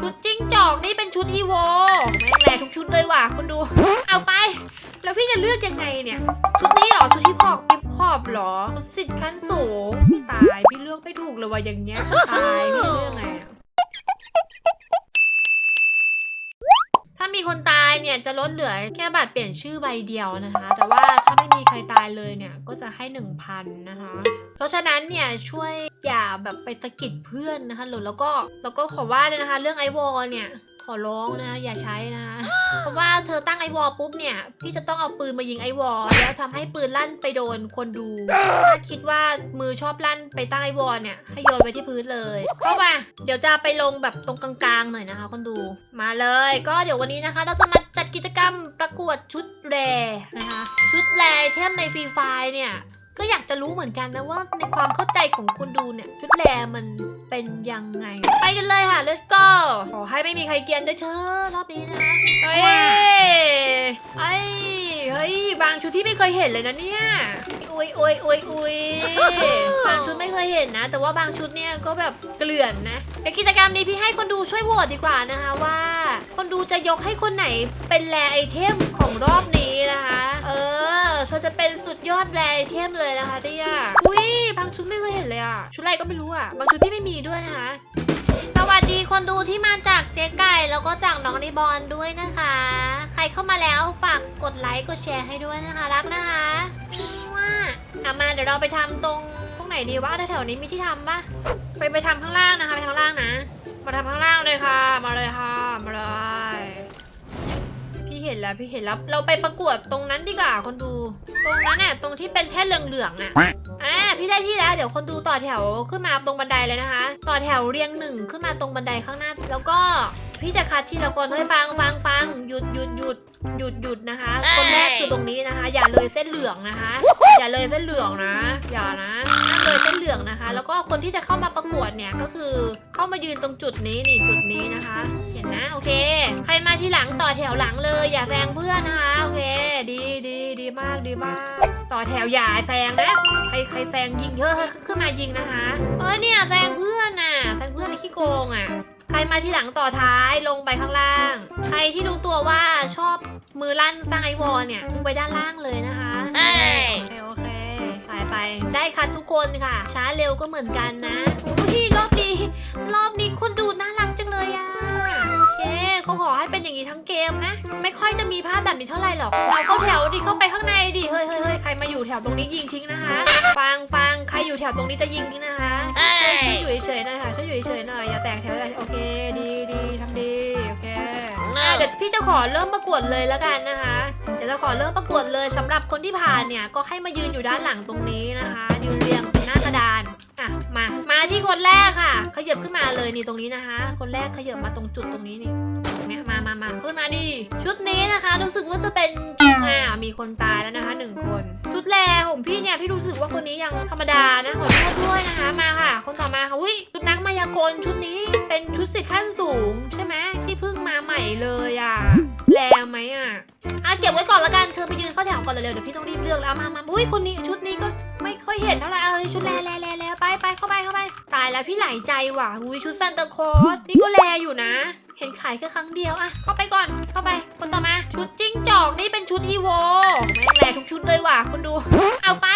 ชุดจิ้งจอกนี่เป็นชุดอีโวแม่งแหลทุกชุดเลยว่ะคุณดู เอาไป แล้วพี่จะเลือกยังไงเนี่ย ชุดนี้หรอชุดฮิปฮอปฮิปฮอปเหรอชุดสิทธิ์ขั้นสูงตายพี่เลือกไม่ถูกเลยว่ะอย่างเงี้ยตายพี่เลือกไงอะถ้ามีคนตายเนี่ยจะลดเหลือแค่บัตรเปลี่ยนชื่อใบเดียวนะคะ แต่ว่าถ้าไม่มีใครตายเลยเนี่ยก็จะให้ 1,000นะคะ เพราะฉะนั้นเนี่ยช่วย อย่าแบบไปตะกิดเพื่อนนะคะหรือแล้วก็แล้วก็ขอว่าเลยนะคะ เรื่องไอวอลเนี่ยขอร้องนะอย่าใช้นะ เพราะว่าเธอตั้งไอวอลปุ๊บเนี่ยพี่จะต้องเอาปืนมายิงไอวอลแล้วทำให้ปืนลั่นไปโดนคนดู ถ้าคิดว่ามือชอบลั่นไปตั้งไอวอลเนี่ยให้โยนไปที่พื้นเลยเข้ามาเดี๋ยวจะไปลงแบบตรงกลางๆหน่อยนะคะ คนดูมาเลย ก็เดี๋ยววันนี้นะคะ เราจะมาจัดกิจกรรมประกวดชุดแรนะคะ ชุดแรเทมในฟรีไฟเนี่ย ก็อยากจะรู้เหมือนกันนะว่าในความเข้าใจของคนดูเนี่ยชุดแรมันเป็นยังไง ไปกันเลยค่ะ let's go ขอให้ไม่มีใครเกียนด้วยเธอะรอบนี้นะเฮ้ยเอ้ยเฮ้ยบางชุดที่ไม่เคยเห็นเลยนะเนี่ยอุ้ยอุ้ยอุ้ยอุ้ยบางชุดไม่เคยเห็นนะ แต่ว่าบางชุดเนี่ยก็แบบเกลื่อนนะในกิจกรรมนี้พี่ให้คนดูช่วยโหวตดีกว่านะคะว่า คนดูจะยกให้คนไหนเป็นแรไอเทมของรอบนี้ สุดยอดแรไอเทมเลยนะคะเดียอุ้ยบางชุดไม่เคยเห็นเลยอะชุดอะไรก็ไม่รู้อะบางชุดพี่ไม่มีด้วยนะคะ สวัสดีคนดูที่มาจากเจ๊ไก่แล้วก็จากน้องนิบอลด้วยนะคะ ใครเข้ามาแล้วฝากกดไลค์กดแชร์ให้ด้วยนะคะ รักนะคะว่าอะมาเดี๋ยวเราไปทำตรงตรงไหนดีวะแถวๆนี้มีที่ทำปะไปไปทำข้างล่างนะคะไปทำข้างล่างนะ มาทำข้างล่างเลยค่ะ มาเลยค่ะ มาเลย เห็นแล้วพี่เห็นแล้วเราไปประกวดตรงนั้นดีกว่าคนดู ตรงนั้นเนี่ยตรงที่เป็นแท่นเหลืองๆน่ะอ่าพี่ได้ที่แล้วเดี๋ยวคนดูต่อแถวขึ้นมาตรงบันไดเลยนะคะ ต่อแถวเรียงหนึ่งขึ้นมาตรงบันไดข้างหน้า แล้วก็พี่จะคัดทีละคนให้ฟังฟังฟังหยุดหยุดหยุดหยุดหยุดนะคะ คนแรกคือตรงนี้นะคะ อย่าเลยเส้นเหลืองนะคะ อย่าเลยเส้นเหลืองนะ อย่านะห้าม เลยเส้นเหลืองนะคะ แล้วก็คนที่จะเข้ามาประกวดเนี่ยก็คือเข้ามายืนตรงจุดนี้นี่จุดนี้นะคะ เห็นนะโอเค ใครมาที่หลังต่อแถวหลังเลย อย่าแซงเพื่อนนะคะโอเค ดีดีดีมากดีมาก ต่อแถวอย่าแซงนะใครใครแซงยิงเยอะขึ้นมายิงนะคะเอ้ยเนี่ยแซงเพื่อนน่ะแซงเพื่อนในขี้โกงอะใครมาที่หลังต่อท้ายลงไปข้างล่าง ใครที่รู้ตัวว่าชอบมือลั่นสร้างไอวอลเนี่ยลงไปด้านล่างเลยนะคะเอ้ยโอเคโอเค ไปไป ได้คัดทุกคนค่ะ ช้าเร็วก็เหมือนกันนะอุ้ยรอบนี้รอบนี้คนดูน่ารักจังเลยอะโอเคเขาขอให้เป็นอย่างนี้ทั้งเกมนะ ไม่ค่อยจะมีภาพแบบนี้เท่าไหร่หรอก เราเข้าแถวดิเข้าไปข้างในดิเฮ้ยเฮ้ยเฮ้ยใครมาอยู่แถวตรงนี้ยิงทิ้งนะคะฟังฟังใครอยู่แถวตรงนี้จะยิงทิ้งนะคะเอ้ช่วยยช่วยอยู่เฉยๆหน่อยค่ะช่วยอยู่เฉยๆหน่อยอย่าแตกแถวเลยโอเคดีดีทำดีโอเคอะเดี๋ยวพี่จะขอเริ่มประกวดเลยแล้วกันนะคะเดี๋ยวจะขอเริ่มประกวดเลยสำหรับคนที่ผ่านเนี่ยก็ให้มายืนอยู่ด้านหลังตรงนี้นะคะ ยืนเรียงเป็นหน้ากระดานอะมามาที่คนแรกค่ะ ขยับขึ้นมาเลยนี่ตรงนี้นะคะ คนแรกขยับมาตรงจุดตรงนี้นี่เนี้ยมามามาขึ้นมาดิชุดนี้นะคะ รู้สึกว่าจะเป็นชุดอ่ามีคนตายแล้วนะคะหนึ่งคนชุดแรกของพี่เนี่ยพี่รู้สึกว่าคนนี้ยังธรรมดานะขอโทษด้วยนะคะมาค่ะ คนต่อมาค่ะอุ้ยชุดนักมายากลชุดนี้เป็นชุดสิทธิ์ขั้นสูง ใช่ไหมที่เพิ่งมาใหม่เลยอะ แรงไหมอะอะเก็บไว้ก่อนละกันเธอไปยืนเข้าแถวก่อนเร็วๆเดี๋ยวพี่ต้องรีบเลือกแล้วเอามามาอุ้ยคนนี้ชุดนี้ก็ไม่ค่อยเห็นเท่าไหร่เอ้ยชุดแลแลแลแลไปไปเข้าไปเข้าไป ตายแล้วพี่หลายใจว่ะอุ้ยชุดแซนตาคลอสนี่ก็แลอยู่นะ เห็นขายแค่ครั้งเดียวอะเข้าไปก่อนเข้าไป คนต่อมาชุดจิ้งจอกนี่เป็นชุดอีโวแม่งแลทุกชุดเลยว่ะคุณดู เอาไป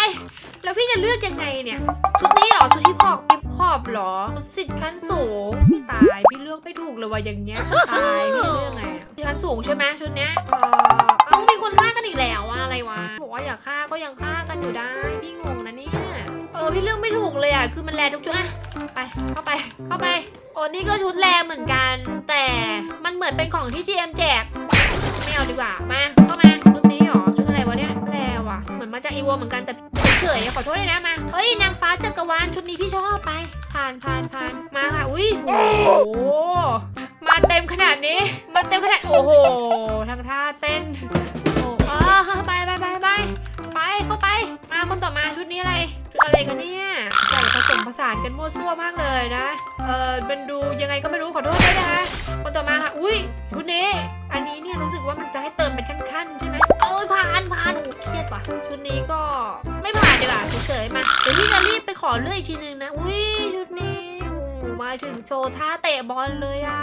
แล้วพี่จะเลือกยังไงเนี่ยชุดนี้เหรอชุดฮิปฮอปฮิปฮอปเหรอชุดสิทธิ์ขั้นสูงตายพี่เลือกไม่ถูกเลยว่ะอย่างเงี้ยตายพี่เลือก สิทธิ์ขั้นสูงใช่ไหมชุดเนี้ยเออเอ้ามีคนฆ่ากันอีกแล้วอะอะไรวะบอกว่าอยากฆ่าก็ยังฆ่ากันอยู่ได้พี่งงนะเนี่ยเออพี่เลือกไม่ถูกเลยอะคือมันแลทุกชุดอะไปเข้าไปเข้าไปโอ้นี่ก็ชุดแลเหมือนกัน แต่มันเหมือนเป็นของที่ GM แจกไม่เอาดีกว่ามาเข้ามาชุดนี้เหรอชุดอะไรวะเนี่ยแลว่ะเหมือนมาจากอีโวเหมือนกันแต่เฉยๆขอโทษเลยนะมาเฮ้ยนางฟ้าจักรวาลชุดนี้พี่ชอบไป ผ่านผ่านผ่านมาค่ะอุ้ยโอ้โห มาเต็มขนาดนี้มาเต็มขนาด โอ้โหทางท่าเต้น โอ้อ่าไปไปไปไปไปเข้าไป มาคนต่อมาชุดนี้อะไร ชุดอะไรกันเนี่ยใส่ผสมผสานกันมั่วซั่วมากเลยนะ เออมันดูยังไงก็ไม่รู้ขอโทษด้วยนะคะคนต่อมาค่ะ อุ้ยชุดนี้ อันนี้เนี่ยรู้สึกว่ามันจะให้เติมเป็นขั้นๆใช่ไหมเอ้ยผ่านผ่านโอ้เครียดว่ะชุดนี้ก็ไม่ผ่านดีกว่าเฉยๆมาเดี๋ยวพี่จะรีบไปขอเลือกอีกทีนึงนะ อุ้ยชุดนี้มาถึงโชว์ท่าเตะบอลเลยอะ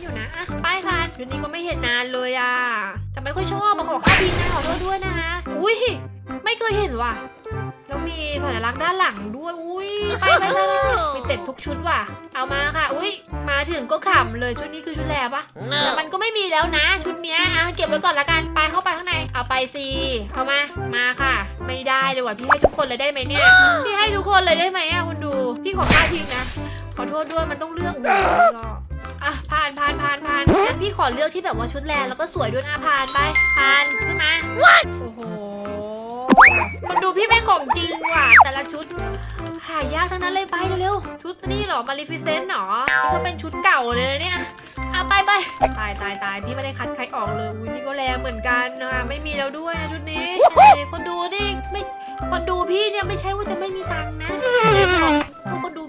อยู่นะอะไปผ่านชุดนี้ก็ไม่เห็นนานเลยอะแต่ไม่ค่อยชอบมาขอค่าบินนะขอโทษด้วยนะคะอุ้ยไม่เคยเห็นว่ะแล้วมีสัญลักษณ์ด้านหลังด้วยอุ้ยไปไปไปไปมีเต็ดทุกชุดว่ะ เอามาค่ะ อุ้ยมาถึงก็ขำเลยชุดนี้คือชุดแลปะแต่มันก็ไม่มีแล้วนะ ชุดเนี้ยอะเก็บไว้ก่อนละกันไปเข้าไปข้างในเอาไปสิเอามามาค่ะ ไม่ได้เลยว่ะพี่ให้ทุกคนเลยได้ไหมเนี่ยพี่ให้ทุกคนเลยได้ไหมอะคุณดูพี่ขอค่าทิ้งนะ ขอโทษด้วยมันต้องเลือกอะผ่านผ่านผ่านผ่านงั้นพี่ขอเลือกที่แบบว่าชุดแลนแล้วก็สวยด้วยนะผ่านไปผ่านขึ้นมาโอ้โหมันดูพี่แม่งของจริงว่ะแต่ละชุดหายากทั้งนั้นเลยไปเร็วๆชุดนี่หรอมาริฟิเซนต์หรอนี่ก็เป็นชุดเก่าเลยเนี่ยเอาไปไปตายตายตายพี่ไม่ได้คัดใครออกเลยอุ้ยนี่ก็แรงเหมือนกันนะคะไม่มีแล้วด้วยนะชุดนี้คนดูนี่ไม่คนดูพี่เนี่ยไม่ใช่ว่าจะไม่มีตังค์นะ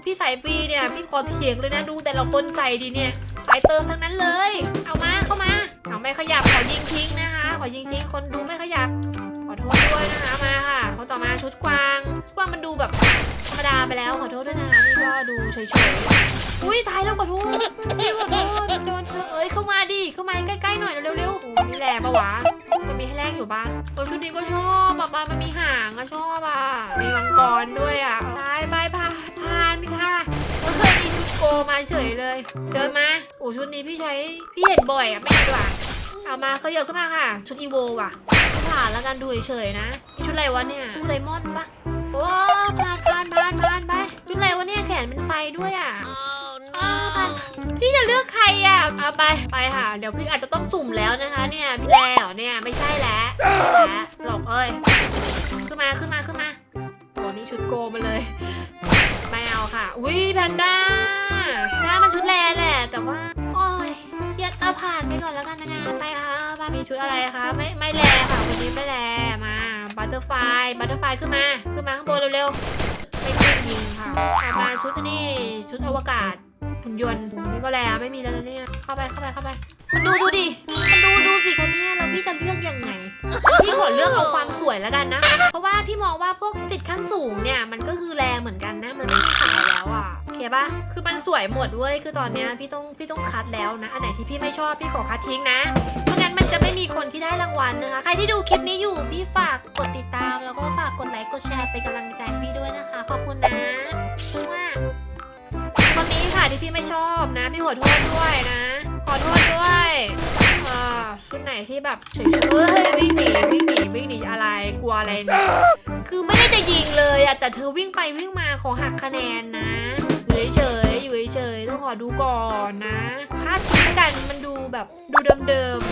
พวกคนดูพี่ใส่ฟรีเนี่ยพี่ขอเถียงเลยนะดูแต่ละคนใส่ดีเนี่ยใส่เติมทั้งนั้นเลย เอามาเข้ามาเอาไม่ขยับขอยิงทิ้งนะคะขอยิงทิ้งคนดูไม่ขยับขอโทษด้วยนะคะมาค่ะคนต่อมาชุดกวางชุดกวางมันดูแบบธรรมดาไปแล้วขอโทษด้วยนะนี่ก็ดูเฉยๆอุ้ยตายแล้วขอโทษขอโทษโดนเธอเอ้ยเข้ามาดิเข้ามาใกล้ๆหน่อยเร็วๆโอ้มีแหล่ปะวะมันมีให้แลกอยู่บ้างชุดนี้ก็ชอบอะมันมีหางอะชอบอะมีมังกรด้วยอะตายไป โกมาเฉยเลย เดินมาโอ้ชุดนี้พี่ใช้พี่เห็นบ่อยอะไม่ดีกว่าเอามาเขาเยอะขึ้นมาค่ะ ชุดอีโวว่ะผ่านแล้วกันดูเฉยๆนะนี่ชุดอะไรวะเนี่ยชุดเลมอนปะโอ้ผ่านผ่านผ่านผ่านไปชุดอะไรวะเนี่ยแขนเป็นไฟด้วยอะพี่จะเลือกใครอะเอาไปไปค่ะ เดี๋ยวพี่อาจจะต้องสุ่มแล้วนะคะเนี่ยพี่แล้วเนี่ยไม่ใช่แล้วใช่แล้วหลอกเอ้ยขึ้นมาขึ้นมาขึ้นมาโอ้นี่ชุดโกมาเลยไม่เอาค่ะอุ้ยแพนด้า น้ามันชุดแลแหละ แต่ว่า โอ้ยเครียดเอาผ่านไปก่อนแล้วกันนะนะไปค่ะบ้ามีชุดอะไรคะ ไม่ไม่แลค่ะวันนี้ไม่แลมาบัตเตอร์ไฟบัตเตอร์ไฟขึ้นมา ขึ้นมาข้างบนเร็วๆไม่ขึ้นยิงค่ะมาชุดนี่ชุดอวกาศหุ่นยนต์นี่ก็แลไม่มีแล้วนะเนี่ยเข้าไปเข้าไปเข้าไปมันดูดูดิมันดูดูสิคะเนี่ยแล้วพี่จะเลือกยังไง พี่ขอเลือกเอาความสวยแล้วกันนะ เพราะว่าพี่มองว่าพวกสิทธิ์ขั้นสูงเนี่ยมันก็คือแรเหมือนกันนะมันไม่ขายแล้วอะ เคปะคือมันสวยหมดเว้ย คือตอนเนี้ยพี่ต้องพี่ต้องคัดแล้วนะ อันไหนที่พี่ไม่ชอบพี่ขอคัดทิ้งนะ เพราะงั้นมันจะไม่มีคนที่ได้รางวัลนะคะ ใครที่ดูคลิปนี้อยู่พี่ฝากกดติดตาม แล้วก็ฝากกดไลค์กดแชร์เป็นกำลังใจให้พี่ด้วยนะคะ ขอบคุณนะว่าคนนี้ค่ะที่พี่ไม่ชอบนะ พี่ขอโทษด้วยนะ ขอโทษด้วยอ่อชุดไหนที่แบบเฉยๆเฮ้ยวิ่งหนีวิ่งหนีวิ่งหนีอะไรกลัวอะไรเนี่ยคือไม่ได้จะยิงเลยอะแต่เธอวิ่งไปวิ่งมาขอหักคะแนนนะ ดูก่อนนะค่าทิ้งกันมันดูแบบดูเดิมๆ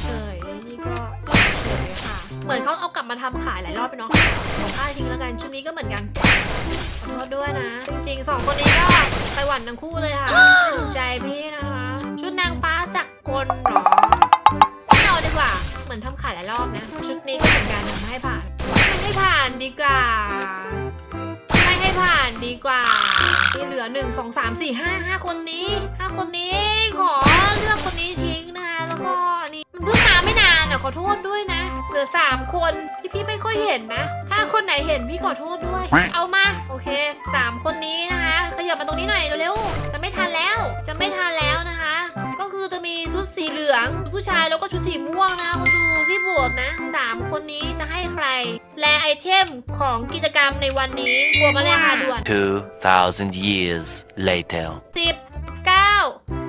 เฉยๆนี่ก็เฉยๆค่ะ เหมือนเขาเอากลับมาทำขายหลายรอบไปเนาะของค่าทิ้งแล้วกันชุดนี้ก็เหมือนกันขอโทษด้วยนะ จริงๆสองคนนี้ก็ไปหวันทั้งคู่เลยค่ะถูกใจพี่นะคะ ชุดนางฟ้าจากกลหรอไม่เอาดีกว่า เหมือนทำขายหลายรอบนะ ชุดนี้ก็เหมือนกันไม่ให้ผ่านไม่ให้ผ่านดีกว่า ดีกว่า ที่เหลือหนึ่งสองสามสี่ห้าห้าคนนี้ห้าคนนี้ขอเลือกคนนี้ทิ้งนะคะแล้วก็นนี้มันเพิ่งมาไม่นานอะขอโทษด้วยนะ เหลือสามคนที่พี่ไม่ค่อยเห็นนะ ถ้าคนไหนเห็นพี่ขอโทษด้วย เอามาโอเคสามคนนี้นะคะขยับมาตรงนี้หน่อยเร็วๆจะไม่ทันแล้วจะไม่ทันแล้วนะคะ ก็คือจะมีชุดสีเหลือง ผู้ชายแล้วก็ชุดสีม่วงนะคะคุณดูรีบวตนะสามคนนี้จะให้ใคร และไอเทมของกิจกรรมในวันนี้บวกมาเลยค่ะด่วน 2,000 years later. สิบเก้า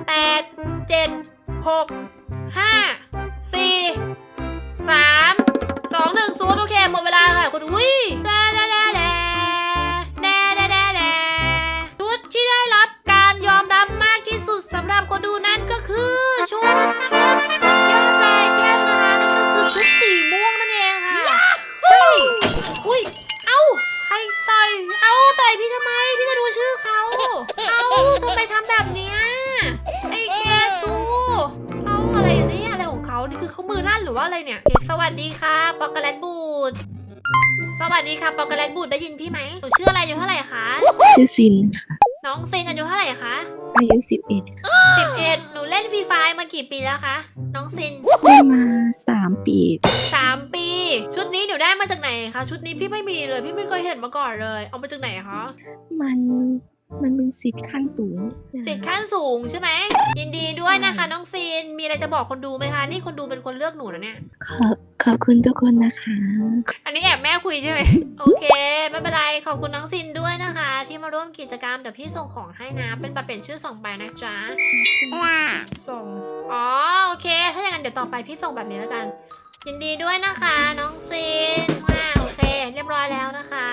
แปดเจ็ดหกห้าสี่สามสองหนึ่งศูนย์โอเค หมดเวลาค่ะคุณอุ้ยแดแดแดแด วัสดีค่ะปอกโกแลตบูดสวัสดีค่ะปอกโกแลตบูดได้ยินพี่ไหมหนูชื่ออะไรอายู่เท่าไหร่คะชื่อซินค่ะ น้องซินอายุเท่าไหร่คะอายุสิบเอ็ดสิบเอ็ดหนูเล่นฟรีไฟมากี่ปีแล้วคะน้องซินได้มาสามปีสามปี ชุดนี้หนูได้มาจากไหนคะชุดนี้พี่ไม่มีเลยพี่ไม่เคยเห็นมาก่อนเลย เอามาจากไหนคะมัน มันเป็นสิทธิ์ขั้นสูงสิทธิ์ขั้นสูงใช่ไหมยินดีด้วยนะคะน้องซีนมีอะไรจะบอกคนดูไหมคะ นี่คนดูเป็นคนเลือกหนูนะเนี่ยขอบขอบคุณทุกคนนะคะ อันนี้แอบแม่คุยใช่ไหมโอเคไม่เป็นไรขอบคุณน้องซินด้วยนะคะ ที่มาร่วมกิจกรรมเดี๋ยวพี่ส่งของให้นะเป็นบัตรเปลี่ยนชื่อส่งไปนะจ๊ะส่งอ๋อโอเค ถ้าอย่างนั้นเดี๋ยวต่อไปพี่ส่งแบบนี้แล้วกัน ยินดีด้วยนะคะ น้องซินว่าโอเค เรียบร้อยแล้วนะคะ